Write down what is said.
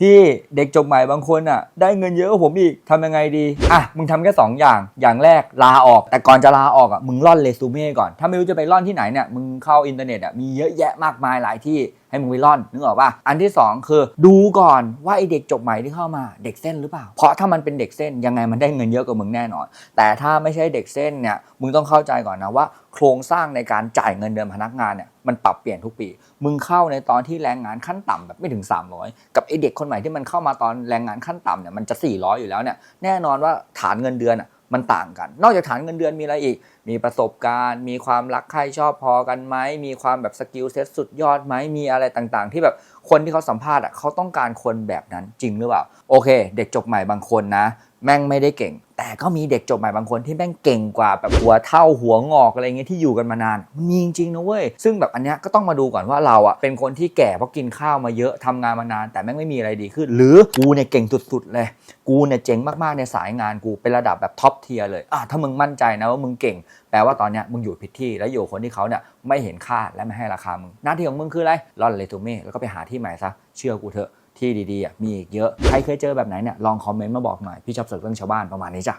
พี่เด็กจบใหม่บางคนอะ ได้เงินเยอะกว่าผมอีกทำยังไงดี อะ มึงทำแค่ 2 อย่างอย่างแรกลาออก แต่ก่อนจะลาออกอะมึงร่อนเรซูเม่ก่อน ถ้าไม่รู้จะไปร่อนที่ไหนเนี่ยมึงเข้าอินเทอร์เน็ตอะมีเยอะแยะมากมายหลายที่ ให้มึงไปร่อนนึกออกป่ะอันที่ 2 คือดูก่อนว่าไอเด็กจบใหม่ที่เข้ามาเด็กเส้นหรือเปล่า เพราะถ้ามันเป็นเด็กเส้นยังไงมันได้เงินเยอะกว่ามึงแน่นอน แต่ถ้าไม่ใช่เด็กเส้นเนี่ยมึงต้องเข้าใจก่อนนะว่า โครงสร้างในการจ่ายเงินเดือนพนักงานเนี่ยมันปรับเปลี่ยนทุกปี มึงเข้าในตอนที่แรงงานขั้นต่ำแบบไม่ถึง 300 กับไอเด็กคนใหม่ที่มันเข้ามาตอนแรงงานขั้นต่ำเนี่ยมันจะ 400 อยู่แล้วเนี่ยแน่นอนว่าฐานเงินเดือนอะ มันต่างกัน นอกจากฐานเงินเดือนมีอะไรอีก มีประสบการณ์ มีความรักใคร่ชอบพอกันไหม มีความแบบสกิลเซ็ตสุดยอดไหม มีอะไรต่างๆ ที่แบบคนที่เขาสัมภาษณ์อะเขาต้องการคนแบบนั้นจริงหรือเปล่า โอเค เด็กจบใหม่บางคนนะ แม่งไม่ได้เก่ง แต่ก็มีเด็กจบใหม่บางคนที่แม่งเก่งกว่าแบบหัวเท่าหัวงอกอะไรเงี้ยที่อยู่กันมานานมันมีจริงๆนะเว้ยซึ่งแบบอันเนี้ยก็ต้องมาดูก่อนว่าเราอะเป็นคนที่แก่เพราะกินข้าวมาเยอะทำงานมานาน แต่แม่งไม่มีอะไรดีขึ้น หรือกูเนี่ยเก่งสุดๆเลย กูเนี่ยเจ๋งมากๆในสายงานกูเป็นระดับแบบท็อปเทียร์เลยอะถ้ามึงมั่นใจนะว่ามึงเก่ง แปลว่าตอนเนี้ยมึงอยู่ผิดที่แล้วอยู่คนที่เขาเนี่ยไม่เห็นค่าและไม่ให้ราคามึงหน้าที่ของมึงคืออะไรร่อนเรซูเม่แล้วก็ไปหาที่ใหม่ซะเชื่อกูเถอะ ที่ดีๆมีอีกเยอะ ใครเคยเจอแบบไหนเนี่ยลองคอมเมนต์มาบอกหน่อย พี่ชอบเสิร์ฟเรื่องชาวบ้านประมาณนี้จ้ะ